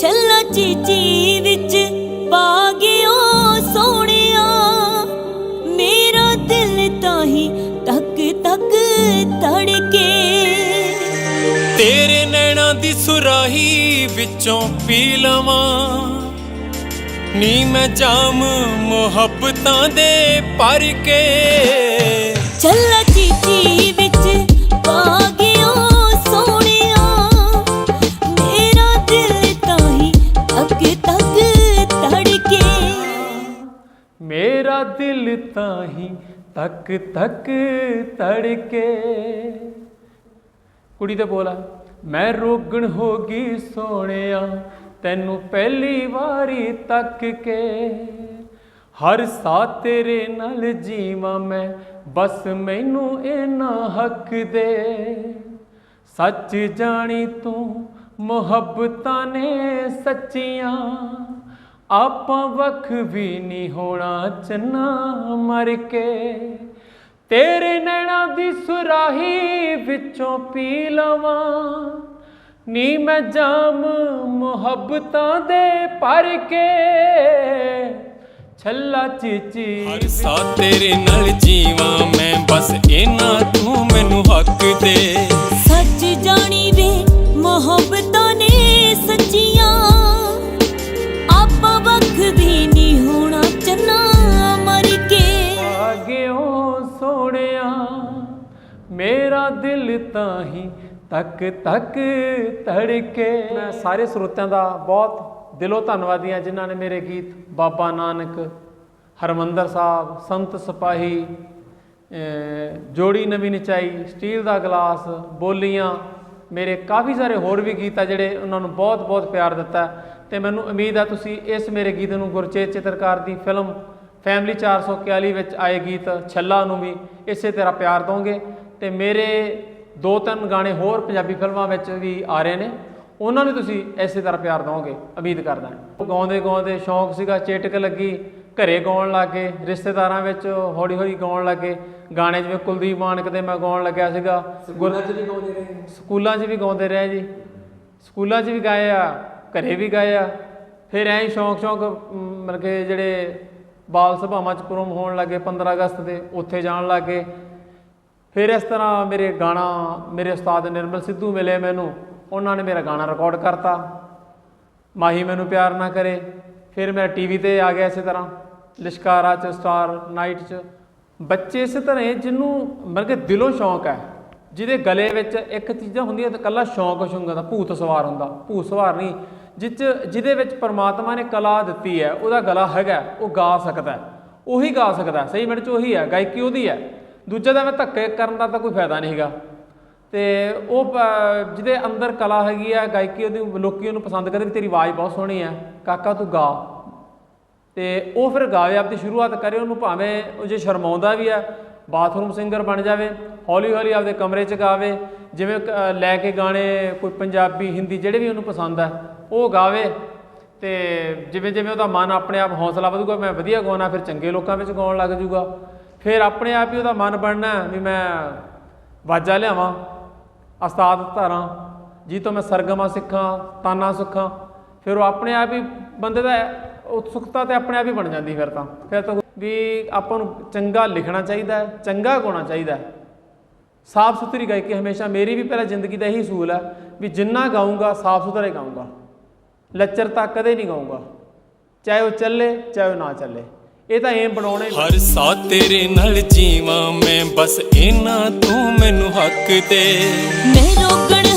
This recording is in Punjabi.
ਛੱਲਾ ਚੀਚੀ ਵਿੱਚ ਪਾ ਗਿਓ ਸੋਹਣਿਆ। ਮੇਰਾ ਦਿਲ ਤਾਂ ਹੀ ਤੱਕ ਤੱਕ ਧੜਕੇ ਤੇਰੇ ਨੈਣਾਂ ਦੀ ਸੁਰਾਹੀ ਵਿੱਚੋਂ ਪੀ ਲਵਾਂ। ਨੀ ਮੈਂ ਜਾਮ ਮੁਹੱਬਤਾਂ ਦੇ ਭਰ ਕੇ ਛੱਲਾ ਚੀਚੀ ਮੇਰਾ ਦਿਲ ਤਾਂ ਹੀ ਤੱਕ ਤੱਕ ਤੜਕੇ। ਕੁੜੀ ਤੇ ਬੋਲਾ, ਮੈਂ ਰੋਗਣ ਹੋ ਗਈ ਸੋਹਣਿਆ, ਤੈਨੂੰ ਪਹਿਲੀ ਵਾਰੀ ਤੱਕ ਕੇ। ਹਰ ਸਾਹ ਤੇਰੇ ਨਾਲ ਜੀਵਾਂ ਮੈਂ, ਬਸ ਮੈਨੂੰ ਇਹਨਾਂ ਹੱਕ ਦੇ। ਸੱਚ ਜਾਣੀ ਤੂੰ ਮੁਹੱਬਤਾਂ ਨੇ ਸੱਚੀਆਂ ਆਪਾਂ ਵੱਖ ਵੀ ਨਹੀਂ ਹੋਣਾ ਚੰਨਾ ਮਰ ਕੇ। ਤੇਰੇ ਨੈਣਾਂ ਦੀ ਸੁਰਾਹੀ ਵਿੱਚੋਂ ਪੀ ਲਵਾਂ। ਨੀ ਮੈਂ ਜਾਮ ਮੁਹੱਬਤਾਂ ਦੇ ਭਰ ਕੇ। ਛੱਲਾ ਚੀਚੀ ਹਰ ਸਾ ਤੇਰੇ ਨਾਲ ਜੀਵਾਂ ਮੈਂ ਬਸ ਇਹਨਾਂ ਤੂੰ ਮੈਨੂੰ ਹੱਕ ਦੇ। ਸੱਚ ਜਾਣੀ ਵੇ ਮੁਹੱਬਤਾਂ ਸੋਹਣਿਆ ਮੇਰਾ ਦਿਲ ਤਾਂ ਹੀ ਤੱਕ ਤੱਕ ਧੜਕੇ। ਮੈਂ ਸਾਰੇ ਸਰੋਤਿਆਂ ਦਾ ਬਹੁਤ ਦਿਲੋਂ ਧੰਨਵਾਦੀ ਹਾਂ ਜਿਨ੍ਹਾਂ ਨੇ ਮੇਰੇ ਗੀਤ ਬਾਬਾ ਨਾਨਕ, ਹਰਮੰਦਰ ਸਾਹਿਬ, ਸੰਤ ਸਿਪਾਹੀ ਜੋੜੀ ਨਵੀਂ ਨਚਾਈ, ਸਟੀਲ ਦਾ ਗਲਾਸ, ਬੋਲੀਆਂ, ਮੇਰੇ ਕਾਫੀ ਸਾਰੇ ਹੋਰ ਵੀ ਗੀਤ ਆ ਜਿਹੜੇ ਉਹਨਾਂ ਨੂੰ ਬਹੁਤ ਬਹੁਤ ਪਿਆਰ ਦਿੱਤਾ। ਤੇ ਮੈਨੂੰ ਉਮੀਦ ਆ ਤੁਸੀਂ ਇਸ ਮੇਰੇ ਗੀਤ ਨੂੰ ਗੁਰਚੇਤ ਚਿੱਤਰਕਾਰ ਦੀ ਫਿਲਮ ਫੈਮਿਲੀ 441 ਵਿੱਚ ਆਏ ਗੀਤ ਛੱਲਾ ਨੂੰ ਵੀ ਇਸੇ ਤਰ੍ਹਾਂ ਪਿਆਰ ਦੋਗੇ ਤੇ ਮੇਰੇ ਦੋ ਤਿੰਨ ਗਾਣੇ ਹੋਰ ਪੰਜਾਬੀ ਫਿਲਮਾਂ ਵਿੱਚ ਵੀ ਆ ਰਹੇ ਨੇ। ਉਹਨਾਂ ਨੂੰ ਤੁਸੀਂ ਇਸੇ ਤਰ੍ਹਾਂ ਪਿਆਰ ਦਿਓਗੇ ਉਮੀਦ ਕਰਦਾ ਹਾਂ। ਗਾਉਂਦੇ ਗਾਉਂਦੇ ਸ਼ੌਂਕ ਸੀਗਾ ਚੇਟਕ ਲੱਗੀ ਘਰੇ ਗਾਉਣ ਲੱਗੇ ਰਿਸ਼ਤੇਦਾਰਾਂ ਵਿੱਚ ਹੌਲੀ ਹੌਲੀ ਗਾਉਣ ਲੱਗੇ ਗਾਣੇ ਜਿਵੇਂ ਕੁਲਦੀਪ ਮਾਨਕ ਦੇ ਮੈਂ ਗਾਉਣ ਲੱਗਿਆ ਸੀਗਾ। ਸਕੂਲਾਂ 'ਚ ਵੀ ਗਾਉਂਦੇ ਰਹੇ? ਸਕੂਲਾਂ 'ਚ ਵੀ ਗਾਉਂਦੇ ਰਹੇ ਜੀ। ਸਕੂਲਾਂ 'ਚ ਵੀ ਗਾਏ ਆ ਘਰੇ ਵੀ ਗਾਏ ਆ। ਫਿਰ ਐਂ ਸ਼ੌਂਕ ਸ਼ੌਂਕ ਮਤਲਬ ਕਿ ਜਿਹੜੇ ਬਾਲ ਸਭਾਵਾਂ 'ਚ ਪ੍ਰੋਮ ਹੋਣ ਲੱਗੇ 15 ਅਗਸਤ ਦੇ, ਉੱਥੇ ਜਾਣ ਲੱਗੇ। ਫਿਰ ਇਸ ਤਰ੍ਹਾਂ ਮੇਰੇ ਗਾਣਾ ਮੇਰੇ ਉਸਤਾਦ ਨਿਰਮਲ ਸਿੱਧੂ ਮਿਲੇ ਮੈਨੂੰ। ਉਹਨਾਂ ਨੇ ਮੇਰਾ ਗਾਣਾ ਰਿਕਾਰਡ ਕਰਤਾ। ਮਾਹੀ ਮੈਨੂੰ ਪਿਆਰ ਨਾ ਕਰੇ। ਫਿਰ ਮੇਰਾ ਟੀਵੀ ਤੇ ਆ ਗਿਆ ਇਸੇ ਤਰ੍ਹਾਂ। ਲਿਸ਼ਕਾਰਾ ਚ, ਸਟਾਰ ਨਾਈਟ ਚ। ਬੱਚੇ ਇਸੇ ਤਰ੍ਹਾਂ ਜਿਹਨੂੰ ਮਤਲਬ ਕਿ ਦਿਲੋਂ ਸ਼ੌਂਕ ਹੈ। ਜਿਹਦੇ ਗਲੇ ਵਿੱਚ ਇੱਕ ਚੀਜ਼ਾਂ ਹੁੰਦੀਆਂ ਤਾਂ ਕੱਲਾ ਸ਼ੌਂਕ ਸ਼ੁੰਗਾ ਦਾ, ਭੂਤ ਸਵਾਰ ਹੁੰਦਾ। ਭੂਤ ਸਵਾਰ ਨਹੀਂ। ਜਿਸ 'ਚ ਜਿਹਦੇ ਵਿੱਚ ਪਰਮਾਤਮਾ ਨੇ ਕਲਾ ਦਿੱਤੀ ਹੈ, ਉਹਦਾ ਗਲਾ ਹੈਗਾ ਉਹ ਗਾ ਸਕਦਾ ਉਹੀ ਗਾ ਸਕਦਾ ਸਹੀ ਮਿੰਟ ਚ ਉਹੀ ਹੈ, ਗਾਇਕੀ ਉਹਦੀ ਹੈ। ਦੂਜੇ ਦਾ ਮੈਂ ਧੱਕੇ ਕਰਨ ਦਾ ਤਾਂ ਕੋਈ ਫਾਇਦਾ ਨਹੀਂ ਹੈਗਾ। ਤੇ ਉਹ ਜਿਹਦੇ ਅੰਦਰ ਕਲਾ ਹੈਗੀ ਆ ਗਾਇਕੀ ਉਹਦੀ, ਲੋਕੀ ਉਹਨੂੰ ਪਸੰਦ ਕਰਦੇ ਵੀ ਤੇਰੀ ਆਵਾਜ਼ ਬਹੁਤ ਸੋਹਣੀ ਆ ਕਾਕਾ ਤੂੰ ਗਾ। ਤੇ ਉਹ ਫਿਰ ਗਾਵੇ, ਆਪਦੀ ਸ਼ੁਰੂਆਤ ਕਰੇ ਉਹਨੂੰ, ਭਾਵੇਂ ਉਹ ਜੇ ਸ਼ਰਮਾਉਂਦਾ ਵੀ ਆ ਬਾਥਰੂਮ ਸਿੰਗਰ ਬਣ ਜਾਵੇ, ਹੌਲੀ ਹੌਲੀ ਆਪਦੇ ਕਮਰੇ 'ਚ ਗਾਵੇ, ਜਿਵੇਂ ਲੈ ਕੇ ਗਾਣੇ ਕੋਈ ਪੰਜਾਬੀ, ਹਿੰਦੀ ਜਿਹੜੇ ਵੀ ਉਹਨੂੰ ਪਸੰਦ ਆ, ਉਹ ਗਾਵੇ ਤੇ ਜਿਵੇਂ ਜਿਵੇਂ ਉਹਦਾ ਮਨ ਆਪਣੇ ਆਪ ਹੌਸਲਾ ਵਧੂਗਾ, ਮੈਂ ਵਧੀਆ ਗਾਉਣਾ, ਫਿਰ ਚੰਗੇ ਲੋਕਾਂ ਵਿੱਚ ਗਾਉਣ ਲੱਗ ਜਾਊਗਾ ਫਿਰ ਆਪਣੇ ਆਪ ਹੀ ਉਹਦਾ ਮਨ ਬਣਨਾ ਵੀ ਮੈਂ ਵਾਜਾ ਲਿਆਵਾਂ, ਉਸਤਾਦ ਧਾਰਾਂ, ਜੀ ਤੋਂ ਮੈਂ ਸਰਗਮਾ ਸਿੱਖਾਂ, ਤਾਨਾ ਸਿੱਖਾਂ, ਫਿਰ ਉਹ ਆਪਣੇ ਆਪ ਹੀ ਬੰਦੇ ਦਾ ਉਤਸੁਕਤਾ ਤੇ ਆਪਣੇ ਆਪ ਹੀ ਬਣ ਜਾਂਦੀ ਫਿਰ ਤਾਂ। ਫਿਰ ਤਾਂ ਵੀ ਆਪਾਂ ਨੂੰ ਚੰਗਾ ਲਿਖਣਾ ਚਾਹੀਦਾ ਹੈ ਚੰਗਾ ਗਾਉਣਾ ਚਾਹੀਦਾ ਹੈ। ਸਾਫ਼ ਸੁਥਰੀ ਗਾਇਕੀ ਹਮੇਸ਼ਾ ਮੇਰੀ ਵੀ ਪਹਿਲਾਂ ਜ਼ਿੰਦਗੀ ਦਾ ਇਹੀ ਅਸੂਲ ਹੈ ਵੀ ਜਿੰਨਾ ਗਾਊਂਗਾ ਸਾਫ਼ ਸੁਥਰਾ ਹੀ ਗਾਊਂਗਾ ਲੱਚਰਤਾ ਕਦੇ ਨਹੀਂ ਗਾਊਂਗਾ। ਚਾਹੇ ਉਹ ਚੱਲੇ ਚਾਹੇ ਉਹ ਨਾ ਚੱਲੇ। ਇਹ ਤਾਂ ਏਮ ਬਣਾਉਣਾ ਹੀ ਹਰ ਸਾਹ ਤੇਰੇ ਨਾਲ ਜੀਵਾਂ ਮੈਂ ਬਸ ਇਹਨਾਂ ਤੂੰ ਮੈਨੂੰ ਹੱਕ ਦੇ। ਮੈਂ ਰੋਗਣ ਹੋ